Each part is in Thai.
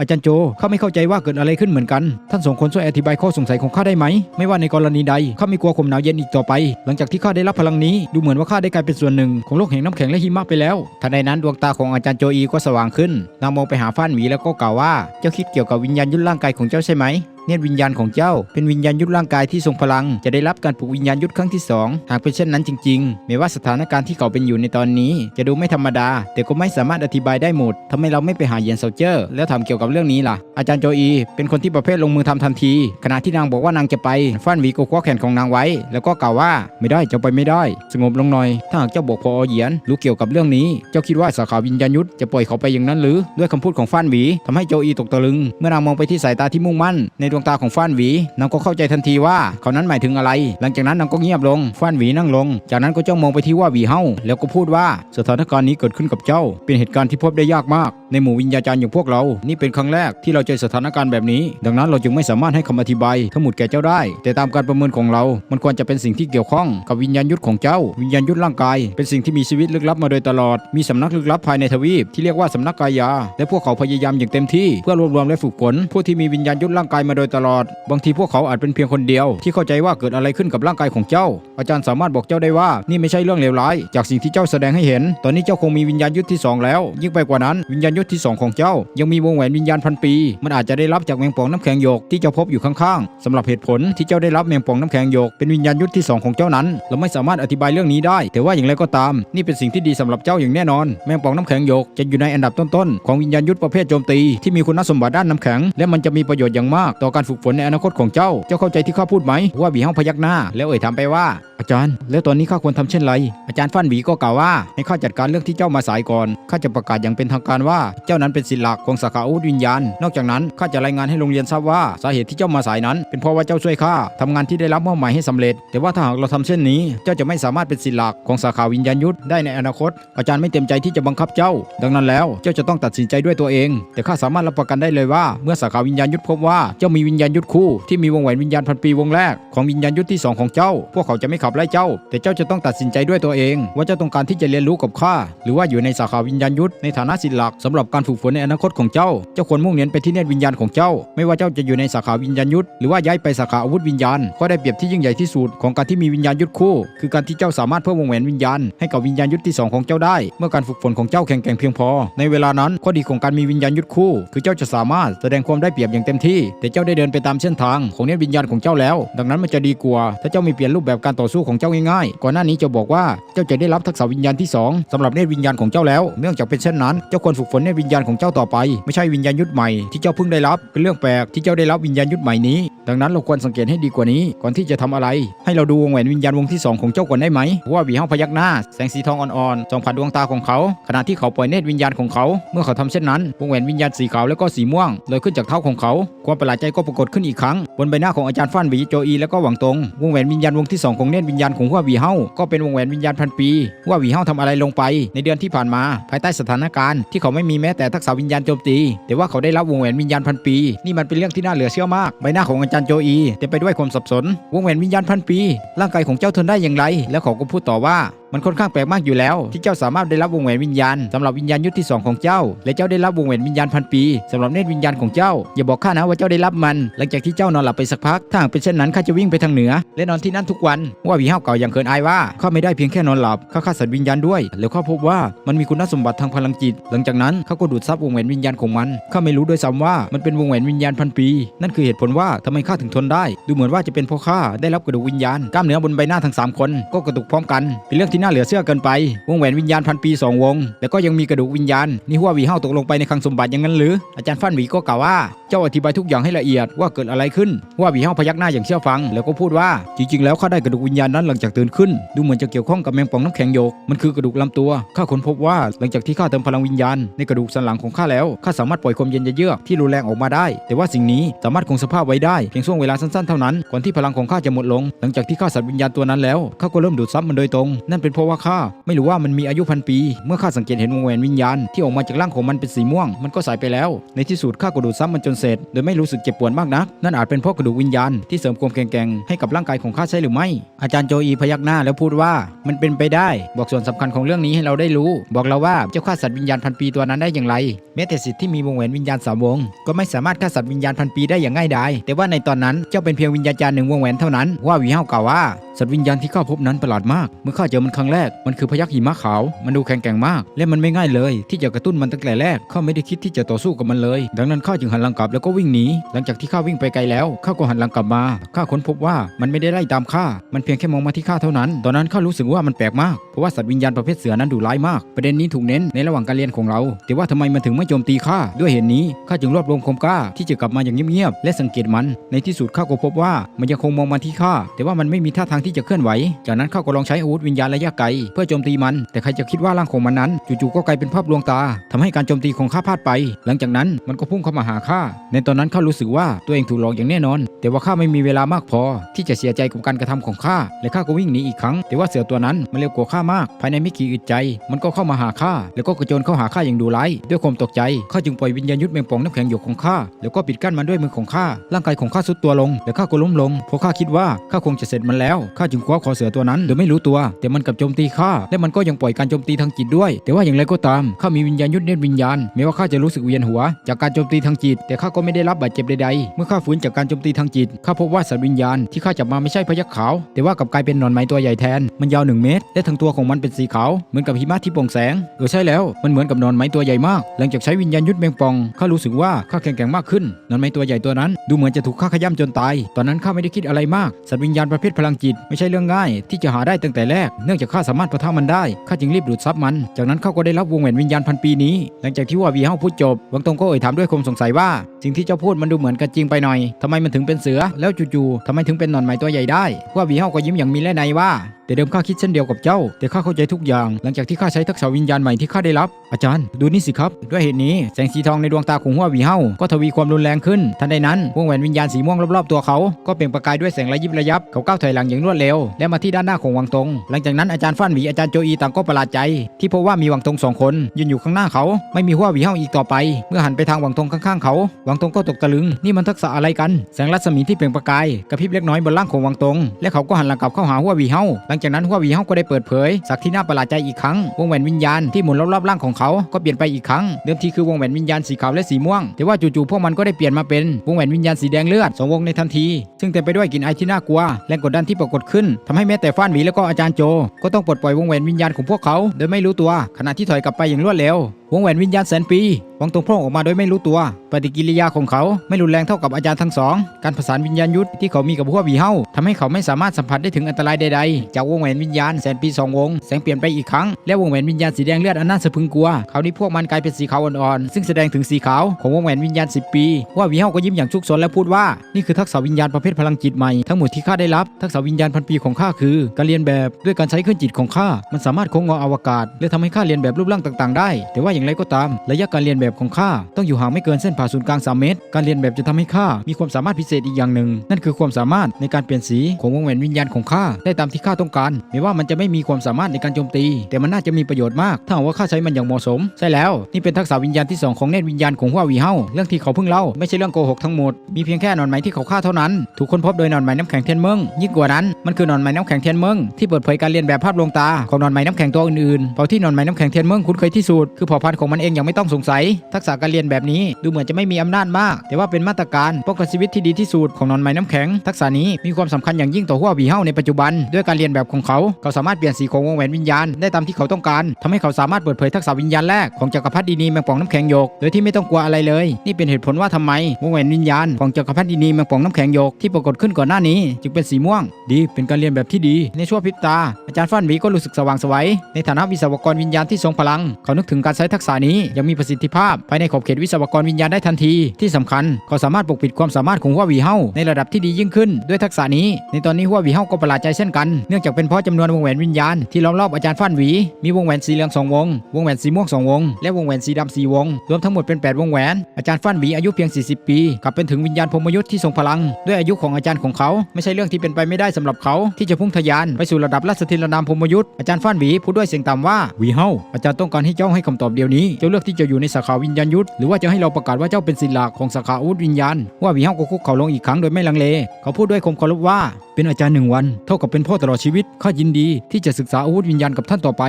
อาจารย์โจข้าไม่เข้าใจว่าเกิดอะไรขึ้นเหมือนกัน ท่านสองคนช่วยอธิบายข้อสงสัยของข้าได้ไหม ไม่ว่าในกรณีใดข้าไม่กลัวความหนาวเย็นอีกต่อไป หลังจากที่ข้าได้รับพลังนี้ดูเหมือนว่าข้าได้กลายเป็นส่วนหนึ่ง ของโลกแห่งน้ำแข็งและหิมะไปแล้วทันใดนั้นดวงตาของอาจารย์โจอีก็สว่างขึ้นนางมองไปหาฟ้านหมีแล้วก็กล่าวว่าเจ้าคิดเกี่ยวกับวิญญาณยุ่นร่างกายของเจ้าใช่ไหม เนตรวิญญาณของเจ้า เป็นวิญญาณยุทธร่างกายที่ทรงพลัง จะได้รับการปลุกวิญญาณยุทธครั้งที่สองหากเป็นเช่นนั้นจริงๆแม้ว่าสถานการณ์ที่เขาเป็นอยู่ในตอนนี้ จะดูไม่ธรรมดา แต่ก็ไม่สามารถอธิบายได้หมดทำไมเราไม่ไปหาเยนโซลเจอร์ แล้วถามเกี่ยวกับเรื่องนี้ล่ะ อาจารย์โจอี เป็นคนที่ประเภทลงมือทำทันที ขณะที่นางบอกว่านางจะไปฟ้านหวีก็คว้าแขนของนางไว้ แล้วก็กล่าวว่าไม่ได้เจ้าไปไม่ได้ สงบลงหน่อย ถ้าหากเจ้าบอกพอเหยียนรู้เกี่ยวกับเรื่องนี้ เจ้าคิดว่าสาขาวิญญาณยุทธจะปล่อยเขาไปอย่างนั้นหรือด้วยคำพูดของฟ้านวีทำให้โจอีตกตะลึง เมื่อนางมองไปที่สายตาที่มุ่งมั่นในดวงตาของฟ้านหวีนางก็เข้าใจทันทีว่าเขานั้นหมายถึงอะไร หลังจากนั้นนางก็เงียบลงฟ้านหวีนั่งลง จากนั้นก็จ้องมองไปที่ว่าหวีเฮาแล้วก็พูดว่าสถานการณ์นี้เกิดขึ้นกับเจ้า เป็นเหตุการณ์ที่พบได้ยากมากในหมู่วิญญาจารย์อย่างพวกเรา นี่เป็นครั้งแรกที่เราเจอสถานการณ์แบบนี้ ดังนั้นเราจึงไม่สามารถให้คำอธิบายทั้งหมดแก่เจ้าได้ แต่ตามการประเมินของเรา มันควรจะเป็นสิ่งที่เกี่ยวข้องกับวิญญาณยุทธของเจ้า วิญญาณยุทธร่างกาย เป็นสิ่งที่มีชีวิตลึกลับมาโดยตลอด มีสำนักลึกลับภายในทวีปที่เรียกว่าสำนักกายา และพวกเขาพยายามอย่างเต็มที่เพื่อรวบรวมและฝึกฝนผู้ที่มีวิญญาณยุทธร่างกายมาโดยตลอด บางทีพวกเขาอาจเป็นเพียงคนเดียว ที่เข้าใจว่าเกิดอะไรขึ้นกับร่างกายของเจ้า อาจารย์สามารถบอกเจ้าได้ว่านี่ไม่ใช่เรื่องเลวร้าย จากสิ่งที่เจ้าแสดงให้เห็น ตอนนี้เจ้าคงมีวิญญาณยุทธที่สองแล้ว ยิ่งไปกว่านั้นวิญญาณยุทธที่สองของเจ้า ยังมีวงแหวนวิญญาณพันปี มันอาจจะได้รับจากแมงป่องน้ำแข็งหยกที่เจ้าพบอยู่ข้างๆสำหรับเหตุผลที่เจ้าได้รับแมงป่องน้ำแข็งหยกเป็นวิญญาณยุทธที่สองของเจ้านั้น เราไม่สามารถอธิบายเรื่องนี้ได้ แต่ว่าอย่างไรก็ตาม นี่เป็นสิ่งที่ดีสำหรับเจ้าอย่างแน่นอน แมงป่องน้ำแข็งหยกจะอยู่ในอันดับต้นๆของวิญญาณยุทธประเภทโจมตีที่มีคุณสมบัติด้านน้ำแข็ง และมันจะมีประโยชน์อย่างมาก ต่อการฝึกฝนในอนาคตของเจ้า เจ้าเข้าใจที่ข้าพูดไหมว่าบีห้องพยักหน้า แล้วเอ่ยถามไปว่าอาจารย์ แล้วตอนนี้ข้าควรทำเช่นไร อาจารย์ฟันหวีก็กล่าวว่าให้ข้าจัดการเรื่องที่เจ้ามาสายก่อนข้าจะประกาศอย่างเป็นทางการว่าเจ้านั้นเป็นศิลป์หลักของสาขาอาวุธวิญญาณ นอกจากนั้นข้าจะรายงานให้โรงเรียนทราบว่าสาเหตุที่เจ้ามาสายนั้น เป็นเพราะว่าเจ้าช่วยข้าทำงานที่ได้รับมอบหมายให้สำเร็จ แต่ว่าถ้าหากเราทำเช่นนี้ เจ้าจะไม่สามารถเป็นศิลป์หลักของสาขาวิญญาณยุทธได้ในอนาคต อาจารย์ไม่เต็มใจที่จะบังคับเจ้า ดังนั้นแล้วเจ้าจะต้องตัดสินใจด้วยตัวเอง แต่ข้าสามารถรับประกันได้เลยว่า เมื่อสาขาวิญญาณยุทธพบว่าเจ้ามีวิญญาณยุทธคู่ที่มีวงแหวนวิญญาณพันปีวงแรกของวิญญาณยุทธที่สองของเจ้า พวกเขาจะไม่ขับไล่เจ้า แต่เจ้าจะต้องตัดสินใจด้วยตัวเอง ว่าเจ้าต้องการที่จะเรียนรู้กับข้าหรือว่าอยู่ในสาขาวิญญาณยุทธในฐานะศิลหลักสำหรับการฝึกฝนในอนาคตของเจ้า เจ้าควรมุ่งเน้นไปที่เนตรวิญญาณของเจ้า ไม่ว่าเจ้าจะอยู่ในสาขาวิญญาณยุทธหรือว่าย้ายไปสาขาอาวุธวิญญาณก็ได้เปรียบที่ยิ่งใหญ่ที่สุดของการที่มีวิญญาณยุทธคู่ คือการที่เจ้าสามารถเพิ่มวงแหวนวิญญาณให้กับวิญญาณยุทธที่สองของเจ้าได้ เมื่อการฝึกฝนของเจ้าแข็งแกร่งเพียงพอ ในเวลานั้นข้อดีของการมีวิญญาณยุทธคู่ คือเจ้าจะสามารถแสดงความได้เปรียบอย่างเต็มที่ แต่เจ้าได้เดินไปตามเส้นทางของเนตรวิญญาณของเจ้าแล้ว ดังนั้นมันจะดีกว่า ถ้าเจ้ามีเปลี่ยนรูปแบบการต่อสู้ของเจ้าง่ายๆ ก่อนหน้านี้จะบอกว่าเจ้าจะได้รับทักษะวิญญาณที่สองสำหรับเนตรวิญญาณของเจ้าแล้ว เนื่องจากเป็นเช่นนั้นเจ้าควรฝึกฝนในตรวิญญาณของเจ้าต่อไป ไม่ใช่วิญญาณยุทธใหม่ที่เจ้าเพิ่งได้รับเป็นเรื่องแปลกที่เจ้าได้รับวิญญาณยุทธใหม่นี้ ดังนั้นเราควรสังเกตให้ดีกว่านี้ ก่อนที่จะทำอะไร ให้เราดูวงแหวนวิญญาณวงที่สองของเจ้าก่อนได้ไหมว่าหวีห้องพยักหน้าแสงสีทองอ่อนๆส่องผ่านดวงตาของเขา ขณะที่เขาปล่อยเนตรวิญญาณของเขา เมื่อเขาทำเช่นนั้น วงแหวนวิญญาณสีขาวแล้วก็สีม่วงลอยขึ้นจากเท้าของเขา ความประหลาดใจก็ปรากฏขึ้นอีกครั้ง บนใบหน้าของอาจารย์ฟ้านหวีโจอีและก็หวังตง วงแหวนวิญญาณวงที่สองของเนตรวิญญาณของหัวหวีเฮาก็เป็นวงแหวนวิญญาณพันปีหัวหวีเฮาทำอะไรลงไป ในเดือนที่ผ่านมา ภายใต้สถานการณ์ที่เขาไม่มีแม้แต่ทักษะวิญญาณโจมตี แต่ว่าเขาได้รับวงแหวนวิญญาณพันปี นี่มันเป็นเรื่องที่น่าเหลือเชื่อมาก ใบหน้าของอาจารย์โจอีเต็มไปด้วยความสับสนวงแหวนวิญญาณพันปี ร่างกายของเจ้าทนได้อย่างไร แล้วเขาก็พูดต่อว่ามันค่อนข้างแปลกมากอยู่แล้ว ที่เจ้าสามารถได้รับวงแหวนวิญญาณสำหรับวิญญาณยุทธที่สองของเจ้า และเจ้าได้รับวงแหวนวิญญาณพันปีสำหรับเนตรวิญญาณของเจ้า อย่าบอกข้านะว่าเจ้าได้รับมัน หลังจากที่เจ้านอนหลับไปสักพักถ้าหากเป็นเช่นนั้นข้าจะวิ่งไปทางเหนือ และนอนที่นั่นทุกวันว่าวีห้าวเก่าอย่างเขินอายว่าข้าไม่ได้เพียงแค่นอนหลับข้าฆ่าสัตว์วิญญาณด้วย แล้วข้าพบว่ามันมีคุณสมบัติทางพลังจิต หลังจากนั้นข้าก็ดูดซับวงแหวนวิญญาณของมันข้าไม่รู้ด้วยซ้ำว่ามันเป็นวงแหวนวิญญาณพันปี นั่นคือเหตุผลว่าทำไมข้าถึงทนได้ ดูเหมือนว่าจะเป็นเพราะข้าได้รับกระดูกวิญญาณกล้ามเนื้อบนใบหน้าทั้งสามคนก็กระตุกพร้อมกันเป็นเรื่องที่น่าเหลือเชื่อเกินไป วงแหวนวิญญาณพันปีสองวง แล้วก็ยังมีกระดูกวิญญาณ นี่หัวหวีเฮาตกลงไปในคลังสมบัติอย่างนั้นหรือ อาจารย์ฟันหวีก็กล่าวว่า เจ้าอธิบายทุกอย่างให้ละเอียดว่าเกิดอะไรขึ้นหัวหวีเฮาพยักหน้าอย่างเชื่อฟัง แล้วก็พูดว่า จริงๆ แล้วข้าได้กระดูกวิญญาณนั้นหลังจากตื่นขึ้น ดูเหมือนจะเกี่ยวข้องกับแมงป่องน้ำแข็งโยก มันคือกระดูกลำตัว ข้าค้นพบว่าหลังจากที่ข้าเติมพลังวิญญาณในกระดูกสันหลังของข้าแล้ว ข้าสามารถปล่อยความเย็นเยือกที่รุนแรงออกมาได้ แต่ว่าสิ่งนี้สามารถคงสภาพไว้ได้เพียงช่วงเวลาสั้นๆเท่านั้น ก่อนที่พลังของข้าจะหมดลง หลังจากที่ข้าสัตว์วิญญาณตัวนั้นแล้ว ข้าก็เริ่มดูดซับมันโดยตรง นั่นเป็นเพราะว่าข้าไม่รู้ว่ามันมีอายุพันปี เมื่อข้าสังเกตเห็นวงแหวนวิญญาณที่ออกมาจากร่างของมันเป็นสีม่วง มันก็สายไปแล้ว ในที่สุดข้าก็ดูดซ้ำมันจนเสร็จ โดยไม่รู้สึกเจ็บปวดมากนัก นั่นอาจเป็นเพราะกระดูกวิญญาณที่เสริมความแข็งแกร่งให้กับร่างกายของข้าใช่หรือไม่ อาจารย์โจอีพยักหน้าแล้วพูดว่ามันเป็นไปได้ บอกส่วนสำคัญของเรื่องนี้ให้เราได้รู้ บอกเราว่าเจ้าฆ่าสัตว์วิญญาณพันปีตัวนั้นได้อย่างไรแม้แต่สิทธิ์ที่มีวงแหวนวิญญาณสามวง ก็ไม่สามารถฆ่าสัตว์วิญญาณพันปีได้อย่างง่ายดายแต่ว่าในตอนนั้นเจ้าเป็นเพียงวิญญาณจารย์หนึ่งวงแหวนเท่านั้นว่าวีเฮากล่าวว่าสัตว์วิญญาณที่ข้าพบนั้นประหลาดมากเมื่อข้าเจอมันครั้งแรกมันคือพยักหิมะขาว มันดูแข็งแกร่งมาก และมันไม่ง่ายเลย ที่จะกระตุ้นมันตั้งแต่แรกข้าไม่ได้คิดที่จะต่อสู้กับมันเลย ดังนั้นข้าจึงหันหลังกลับแล้วก็วิ่งหนีหลังจากที่ข้าวิ่งไปไกลแล้วข้าก็หันหลังกลับมาข้าค้นพบว่ามันไม่ได้ไล่ตามข้ามันเพียงแค่มองมาที่ข้าเท่านั้น ตอนนั้นข้ารู้สึกว่ามันแปลกมากเพราะว่าสัตว์วิญญาณประเภทเสือนั้นดุร้ายมาก ประเด็นนี้ถูกเน้นในระหว่างการเรียนของเรา แต่ว่าทำไมมันถึงไม่โจมตีข้าด้วยเหตุนี้ข้าจึงรวบรวมความกล้าที่จะกลับมาอย่างเงียบๆและสังเกตมัน ในที่สุดข้าก็พบว่ามันยังคงมองมาที่ข้าแต่ว่ามันไม่มีท่าทางที่จะเคลื่อนไหว จากนั้นข้าก็ลองใช้อาวุธวิญญาณระยะไกลเพื่อโจมตีมัน แต่ใครจะคิดว่าร่างของมันนั้น จู่ๆก็กลายเป็นภาพลวงตาทำให้การโจมตีของข้าพลาดไป หลังจากนั้นมันก็พุ่งเข้ามาหาข้าในตอนนั้นข้ารู้สึกว่าตัวเองถูกหลอกอย่างแน่นอน แต่ว่าข้าไม่มีเวลามากพอ ที่จะเสียใจกับการกระทำของข้าและข้าก็วิ่งหนีอีกครั้ง แต่ว่าเสือตัวนั้นมันเร็วกว่าข้ามาก ภายในไม่กี่อึดใจ มันก็เข้ามาหาข้าแล้วก็กระโจนเข้าหาข้าอย่างดุร้ายด้วยความตกใจข้าจึงปล่อยวิญญาณยุทธแมงป่องน้ำแข็งหยกของข้าแล้วก็ปิดกั้นมันด้วยมือของข้าร่างกายของข้าสุดตัวลงและข้าก็ล้มลงเพราะข้าคิดว่าข้าคงจะเสร็จมันแล้วข้าจึงคว้าคอเสือตัวนั้นโดยไม่รู้ตัว แต่มันกับโจมตีข้าและมันก็ยังปล่อยการโจมตีทางจิตด้วย แต่ว่าอย่างไรก็ตามข้ามีวิญญาณยุทธเนตรวิญญาณแม้ว่าข้าจะรู้สึกเวียนหัว จากการโจมตีทางจิต แต่ข้าก็ไม่ได้รับบาดเจ็บใดๆเมื่อข้าฟื้นจากการโจมตีทางจิตข้าพบว่าสัตว์วิญญาณที่ข้าจับมาไม่ใช่พยัคฆ์ขาว แต่ว่ากลับกลายเป็นหนอนไหมตัวใหญ่แทนมันยาวหนึ่งเมตร และทั้งตัวของมันเป็นสีขาวเหมือนกับหิมะที่โปร่งแสงเออใช่แล้วมันเหมือนกับหนอนไหมตัวใหญ่มาก หลังจากใช้วิญญาณยุทธแมงป่องข้ารู้สึกว่าข้าแข็งแกร่งมากขึ้นหนอนไหมตัวใหญ่ตัวนั้น ดูเหมือนจะถูกข้าขย้ำจนตาย ตอนนั้นข้าไม่ได้คิดอะไรมากสัตว์วิญญาณประเภทพลังจิตไม่ใช่เรื่องง่าย ที่จะหาได้ตั้งแต่แรกเนื่องจากข้าสามารถประท่ามันได้ข้าจึงรีบดูดซับมัน จากนั้นข้าก็ได้รับวงแหวนวิญญาณพันปีนี้ หลังจากที่ว่าวีเฮาพูดจบวังตงก็เอ่ยถามด้วยความสงสัยว่า สิ่งที่เจ้าพูดมันดูเหมือนกันจริงไปหน่อยทำไมมันถึงเป็นเสือแล้วจู่ๆทำไมถึงเป็นหนอนไหมตัวใหญ่ได้ว่าวีเฮาก็ยิ้มอย่างมีเละในว่า แต่เดิมข้าคิดเช่นเดียวกับเจ้า แต่ข้าเข้าใจทุกอย่าง หลังจากที่ข้าใช้ทักษะวิญญาณใหม่ที่ข้าได้รับ อาจารย์ ดูนี่สิครับ ด้วยเหตุนี้แสงสีทองในดวงตาของหัววีเฮาก็ทวีความรุนแรงขึ้น ทันใดนั้นวงแหวนวิญญาณสีม่วงรอบๆตัวเขา ก็เปล่งประกายด้วยแสงระยิบระยับ เขาก้าวถอยหลังอย่างรวดเร็ว และมาที่ด้านหน้าของวังตง หลังจากนั้นอาจารย์ฟ้านหวีอาจารย์โจอีต่างก็ประหลาดใจ ที่พบว่ามีวังตงสองคนยืนอยู่ข้างหน้าเขา ไม่มีหัววีเฮาอีกต่อไป เมื่อหันไปทางวังตงข้างๆเขา วังตงก็ตกตะลึง นี่มันทักษะอะไรกัน แสงรัศมีที่เปล่งประกายกระพริบเล็กน้อยบนร่างของวังตง และเขาก็หันหลังกลับเข้าหาหัววีเฮาหลังจากนั้นหัววีเฮาก็ได้เปิดเผยสักที่น่าประหลาดใจอีกครั้งวงแหวนวิญญาณที่หมุนรอบๆร่างของเขาก็เปลี่ยนไปอีกครั้งเดิมทีคือวงแหวนวิญญาณสีขาวและสีม่วง แต่ว่าจู่ๆพวกมันก็ได้เปลี่ยนมาเป็นวงแหวนวิญญาณสีแดงเลือดสองวงในทันที ซึ่งเต็มไปด้วยกลิ่นไอที่น่ากลัวแรงกดดันที่ปรากฏขึ้นทำให้แม้แต่ฟ้านหวีแล้วก็อาจารย์โจ ก็ต้องปลดปล่อยวงแหวนวิญญาณของพวกเขา โดยไม่รู้ตัวขณะที่ถอยกลับไปอย่างรวดเร็ววงแหวนวิญญาณแสนปีวังตรงพร่งออกมาโดยไม่รู้ตัว ปฏิกิริยาของเขาไม่รุนแรงเท่ากับอาจารย์ทั้งสอง การผสานวิญญาณยุทธที่เขามีกับพวกวีเฮาทำให้เขาไม่สามารถสัมผัสได้ถึงอันตรายใดๆ จากวงแหวนวิญญาณแสนปีสองวง แสงเปลี่ยนไปอีกครั้ง และวงแหวนวิญญาณสีแดงเลือดอันน่าสะพรึงกลัวคราวนี้พวกมันกลายเป็นสีขาวอ่อนๆ ซึ่งแสดงถึงสีขาวของวงแหวนวิญญาณ 10 ปี ว่าวีเฮาก็ยิ้มอย่างชุกชนและพูดว่า นี่คือทักษะวิญญาณประเภทพลังจิตใหม่ ทั้งหมดที่ข้าได้รับ ทักษะวิญญาณพันปีของข้าคือ การเรียนแบบด้วยการใช้เครื่องจิตของข้า มันสามารถโค้งงออวกาศ และทำให้ข้าเรียนแบบรูปร่างต่าง ๆ ได้ แต่ว่าอย่างไรก็ตาม ระยะการเรียนแบบของข้าต้องอยู่ห่างไม่เกินเส้นผ่าศูนย์กลาง 3 เมตร การเรียนแบบจะทำให้ข้ามีความสามารถพิเศษอีกอย่างหนึ่ง นั่นคือความสามารถในการเปลี่ยนสีของวงแหวนวิญญาณของข้าได้ตามที่ข้าต้องการแม้ว่ามันจะไม่มีความสามารถในการโจมตี แต่มันน่าจะมีประโยชน์มาก ถ้าหากว่าข้าใช้มันอย่างเหมาะสม ใช่แล้วนี่เป็นทักษะวิญญาณที่สองของเนตรวิญญาณของหัววีเฮาเรื่องที่เขาเพิ่งเล่าไม่ใช่เรื่องโกหกทั้งหมดมีเพียงแค่นอนไหมที่เขาฆ่าเท่านั้น ถูกค้นพบโดยนอนไหมน้ำแข็งเทียนเมืองยิ่งกว่านั้นมันคือนอนไหมน้ำแข็งเทียนเมืองที่เปิดเผยการเรียนแบบภาพลวงตาของหนอนไหมน้ำแข็งตัวอื่นๆเผ่าที่นอนไหมน้ำแข็งเทียนเมืองคุ้นเคยที่สุดคือเผ่าพันธ์ของมันเองอย่างไม่ต้องสงสัย ทักษะการเรียนแบบนี้ดูเหมือนจะไม่มีอำนาจมาก แต่ว่าเป็นมาตรการป้องกันชีวิตที่ดีที่สุดของนอนไหมน้ำแข็ง ทักษะนี้มีความสำคัญอย่างยิ่งต่อหัววีเฮาในปัจจุบัน ด้วยการเรียนแบบของเขา เขาสามารถเปลี่ยนสีของวงแหวนวิญญาณได้ตามที่เขาต้องการทำให้เขาสามารถเปิดเผยทักษะวิญญาณแรกของจักรพรรดินีแมงป่องน้ำแข็งโยกโดยที่ไม่ต้องกลัวอะไรเลย นี่เป็นเหตุผลว่าทำไมวงแหวนวิญญาณของจักรพรรดินีแมงป่องน้ำแข็งโยกที่ปรากฏขึ้นก่อนหน้านี้ จึงเป็นสีม่วง ดีเป็นการเรียนแบบที่ดี ในช่วงพริบตา อาจารย์ฟ้านวีก็รู้สึกสว่างสวัยในฐานะวิศวกรวิญญาณที่ทรงพลัง เขานึกถึงการใช้ทักษะนี้ยังมีประสิทธิภาพภายในขอบเขตวิศวกรวิญญาณได้ทันที ที่สำคัญเขาสามารถปกปิดความสามารถของหัววีเฮาในระดับที่ดียิ่งขึ้น ด้วยทักษะนี้ ในตอนนี้หัววีเฮาก็ประหลาดใจเช่นกันเนื่องจากเป็นเพราะจำนวนวงแหวนวิญญาณที่ล้อมรอบอาจารย์ฟั่นหวี มีวงแหวนสีเหลืองสองวง วงแหวนสีม่วงสองวง และวงแหวนสีดำสี่วง รวมทั้งหมดเป็น 8 วงแหวน อาจารย์ฟั่นหวีอายุเพียง 40 ปีกลับเป็นถึงวิญญาณพรหมยุทธ์ที่ทรงพลัง ด้วยอายุของอาจารย์ของเขาไม่ใช่เรื่องที่เป็นไปไม่ได้สำหรับเขาที่จะพุ่งทะยานไปสู่ระดับราชธินนามพมยุทธ์อาจารย์ฟั่นหวีพูดด้วยเสียงต่ำว่าวีเฮาอาจารย์ต้องการให้เจ้าให้คำตอบเดียวนี้เจ้าเลือกที่จะอยู่ในสาขาวิญญาณยุทธหรือว่าจะให้เราประกาศว่าเจ้าเป็นศิลาของสาขาอาวุธวิญญาณว่าวีเฮาก็คุกเข่าลงอีกครั้งโดยไม่ลังเล เขาพูดด้วยคมเคารพว่า เป็นอาจารย์หนึ่งวัน เท่ากับเป็นพ่อตลอดชีวิตข้ายินดีที่จะศึกษาอาวุธวิญญาณกับท่านต่อไป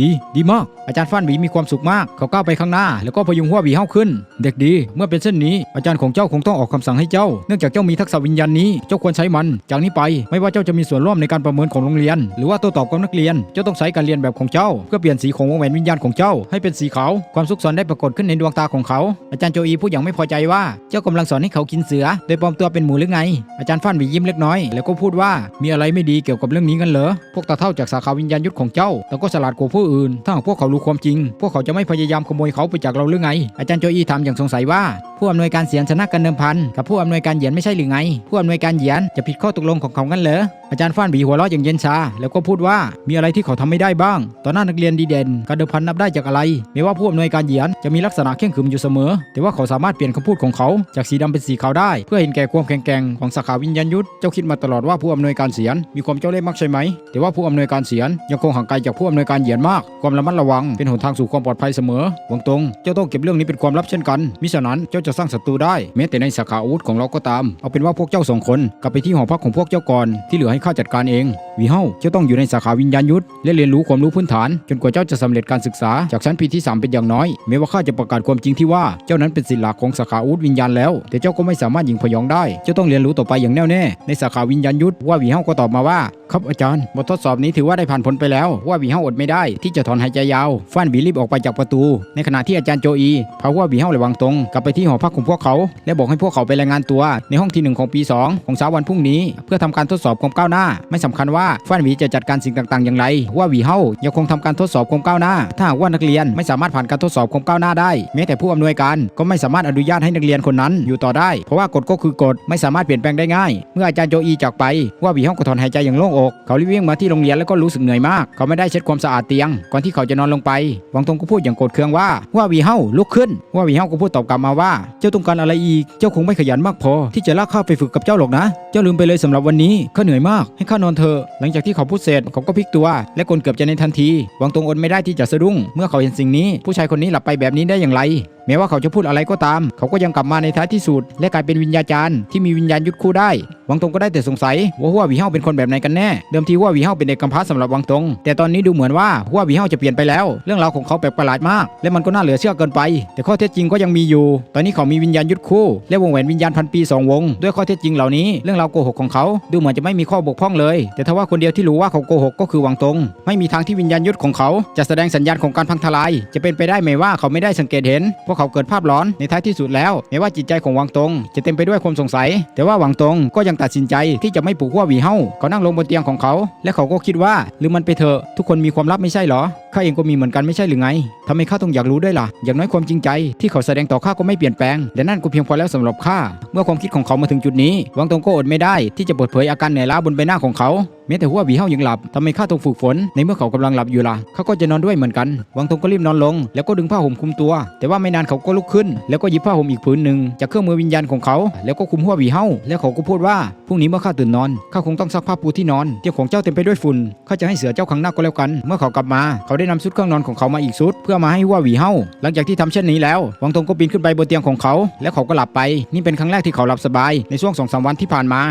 ดีดีมาก อาจารย์ฟ้านหวีมีความสุขมาก เขาก้าวไปข้างหน้า แล้วก็พยุงหัวหวีเฮาขึ้น เด็กดี เมื่อเป็นเช่นนี้ อาจารย์ของเจ้าคงต้องออกคำสั่งให้เจ้า เนื่องจากเจ้ามีทักษะวิญญาณนี้ เจ้าควรใช้มัน จากนี้ไป ไม่ว่าเจ้าจะมีส่วนร่วมในการประเมินของโรงเรียน หรือว่าโต้ตอบกับนักเรียน เจ้าต้องใช้การเรียนแบบของเจ้า เพื่อเปลี่ยนสีของวงแหวนวิญญาณของเจ้า ให้เป็นสีขาว ความสุขสนได้ปรากฏขึ้นในดวงตาของเขา อาจารย์โจอีพูดอย่างไม่พอใจว่า เจ้ากำลังสอนให้เขากินเสือ โดยปลอมตัวเป็นหมูหรือไง อาจารย์ฟ้านหวียิ้มเล็กน้อย แล้วก็พูดว่า มีอะไรไม่ดีเกี่ยวกับเรื่องนี้กันเหรอ พวกตาเท่าจากสาขาวิญญาณยุทธของเจ้าแต่ก็ฉลาดกว่าผู้อื่น ถ้าหากพวกเขารู้ความจริง พวกเขาจะไม่พยายามขโมยเขาไปจากเราหรือไง อาจารย์โจอีถามอย่างสงสัยว่า ผู้อำนวยการเสียนชนะกันเดิมพันกับผู้อำนวยการเหยียนไม่ใช่หรือไง ผู้อำนวยการเหยียนจะผิดข้อตกลงของเขากันเหรออาจารย์ฟ้านบีหัวเราะอย่างเย็นชา แล้วก็พูดว่ามีอะไรที่เขาทำไม่ได้บ้าง ต่อหน้านักเรียนดีเด่นการเดิมพันนับได้จากอะไรไม่ว่าผู้อำนวยการเหยียนจะมีลักษณะเข่งขรึมอยู่เสมอ แต่ว่าเขาสามารถเปลี่ยนคำพูดของเขาจากสีดำเป็นสีขาวได้ เพื่อเห็นแก่ความแข็งแกร่งของสาขาวิญญาณยุทธเจ้าคิดมาตลอดว่าผู้อำนวยการเสียนมีความเจ้าเล่ห์มากใช่ไหม แต่ว่าผู้อำนวยการเสียนยังคงห่างไกลจากผู้อำนวยการเหยียนมากความระมัดระวังเป็นหนทางสู่ความปลอดภัยเสมอหวังตรง เจ้าต้องเก็บเรื่องนี้เป็นความลับเช่นกัน มิฉะนั้นเจ้าจะสร้างศัตรูได้แม้แต่ในสาขาอาวุธของเราก็ตาม เอาเป็นว่าพวกเจ้าสองคนกลับไปที่หอพักของพวกเจ้าก่อนที่เหลือให้ข้าจัดการเองวีเฮาเจ้าต้องอยู่ในสาขาวิญญาณยุทธและเรียนรู้ความรู้พื้นฐาน จนกว่าเจ้าจะสำเร็จการศึกษาจากชั้นปีที่สามเป็นอย่างน้อยแม้ว่าข้าจะประกาศความจริงที่ว่าเจ้านั้นเป็นศิลป์หลักของสาขาอาวุธวิญญาณแล้ว แต่เจ้าก็ไม่สามารถยิงพยองได้ เจ้าต้องเรียนรู้ต่อไปอย่างแน่วแน่ในสาขาวิญญาณยุทธว่าวีเฮาก็ตอบมาว่า ครับอาจารย์บททดสอบนี้ถือว่าได้ผ่านผลไปแล้วว่าวีเฮาอดไม่ได้ที่จะถอนหายใจยาวฟ้านบีรีบออกไปจากประตู ในขณะที่อาจารย์โจอีพาว่าวีเฮาระวังตรง กลับไปที่หอพักของพวกเขา และบอกให้พวกเขาไปรายงานตัว ในห้องที่หนึ่งของปี 2 ของเช้าวันพรุ่งนี้ เพื่อทำการทดสอบความก้าวหน้า ไม่สำคัญว่าฟ้านหวีจะจัดการสิ่งต่างๆ อย่างไรว่าหวีเฮายังคงทำการทดสอบความก้าวหน้า ถ้าหากว่านักเรียนไม่สามารถผ่านการทดสอบความก้าวหน้าได้ แม้แต่ผู้อำนวยการก็ไม่สามารถอนุญาตให้นักเรียนคนนั้นอยู่ต่อได้ เพราะว่ากฎก็คือกฎไม่สามารถเปลี่ยนแปลงได้ง่าย เมื่ออาจารย์โจอีจากไปว่าหวีเฮาก็ถอนหายใจอย่างโล่งอก เขารีบวิ่งมาที่โรงเรียนแล้วก็รู้สึกเหนื่อยมาก เขาไม่ได้เช็ดความสะอาดเตียงก่อนที่เขาจะนอนลงไปวังตงก็พูดอย่างโกรธเคืองว่าว่าวีเฮาลุกขึ้น ว่าวีเฮาก็พูดตอบกลับมาว่า เจ้าต้องการอะไรอีก เจ้าคงไม่ขยันมากพอ ที่จะลากข้าไปฝึกกับเจ้าหรอกนะ เจ้าลืมไปเลยสำหรับวันนี้ข้าเหนื่อยมากให้ข้านอนเถอะหลังจากที่เขาพูดเสร็จเขาก็พลิกตัว และกลนเกือบจะในทันทีวังตงอดไม่ได้ที่จะสะดุ้ง เมื่อเขาเห็นสิ่งนี้ ผู้ชายคนนี้หลับไปแบบนี้ได้อย่างไร แม้ว่าเขาจะพูดอะไรก็ตาม เขาก็ยังกลับมาในท้ายที่สุด และกลายเป็นวิญญาจารย์ที่มีวิญญาณยุดคู่ได้ วังตงก็ได้แต่สงสัยว่าหัววีเฮาเป็นคนแบบไหนกันแน่ เดิมทีหัววีเฮาเป็นเด็กกำพร้าสำหรับวังตง แต่ตอนนี้ดูเหมือนว่าหัววีเฮาจะเปลี่ยนไปแล้ว เรื่องราวของเขาแปลกประหลาดมาก และมันก็น่าเหลือเชื่อเกินไป แต่ข้อเท็จจริงก็ยังมีอยู่ ตอนนี้เขามีวิญญาณยุดคู่และวงแหวนวิญญาณพันปีสองวง ด้วยข้อเท็จจริงเหล่านี้ เรื่องราวโกหกของเขาดูเหมือนจะไม่มีข้อบกพร่องเลย แต่ถ้าว่าคนเดียวที่รู้ว่าเขาโกหกก็คือวังตง ไม่มีทางที่วิญญาณยุทธของเขา จะแสดงสัญญาณของการพังทลาย จะเป็นไปได้ไหมว่าเขาไม่ได้สังเกตเห็นพราะเขาเกิดภาพหลอนในท้ายที่สุดแล้วแม้ว่าจิตใจของหวังตง จะเต็มไปด้วยความสงสัย แต่ว่าวังตงก็ยังตัดสินใจที่จะไม่ปลูกหัวหวีเฮาเขานั่งลงบนเตียงของเขา และเขาก็คิดว่าหรือมันไปเถอะทุกคนมีความลับไม่ใช่หรอ ข้าเองก็มีเหมือนกันไม่ใช่หรือไงทำไมข้าต้องอยากรู้ด้วยล่ะ อย่างน้อยความจริงใจ ที่เขาแสดงต่อข้าก็ไม่เปลี่ยนแปลง และนั่นก็เพียงพอแล้วสำหรับข้า เมื่อความคิดของเขามาถึงจุดนี้ วังตงก็อดไม่ได้ที่จะเปิดเผยอาการเหนื่อยล้าบนใบหน้าของเขาแม้แต่หัววีเฮายังหลับทำไมข้าต้องฝึกฝน ในเมื่อเขากำลังหลับอยู่ล่ะเขาก็จะนอนด้วยเหมือนกัน วังตงก็รีบนอนลง แล้วก็ดึงผ้าห่มคลุมตัว แต่ว่าไม่นานเขาก็ลุกขึ้น แล้วก็หยิบผ้าห่มอีกผืนหนึ่งจากเครื่องมือวิญญาณของเขา แล้วก็คุมหัววีเฮาแล้วเขาก็พูดว่าพรุ่งนี้เมื่อข้าตื่นนอนข้าคงต้องซักผ้าปูที่นอนเตียงของเจ้าเต็มไปด้วยฝุ่นข้าจะให้เสือเจ้าขังหน้าก็แล้วกัน เมื่อเขากลับมาเขาได้นำชุดเครื่องนอนของเขามาอีกชุด เพื่อมาให้หัวหวีเฮาหลังจากที่ทำเช่นนี้แล้ววังตงก็ปีนขึ้นไปบนเตียงของเขา แล้วเขาก็หลับไป นี่เป็นครั้งแรกที่เขาหลับสบายในช่วงสองสามวันที่ผ่านมา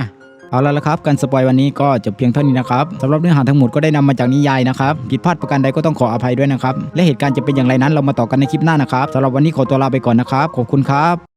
เอาละละครับ การสปอยวันนี้ก็จบเพียงเท่านี้นะครับสำหรับเนื้อหาทั้งหมดก็ได้นำมาจากนิยายนะครับผิดพลาดประการใดก็ต้องขออภัยด้วยนะครับ และเหตุการณ์จะเป็นอย่างไรนั้นเรามาต่อกันในคลิปหน้านะครับสำหรับวันนี้ขอตัวลาไปก่อนนะครับ ขอบคุณครับ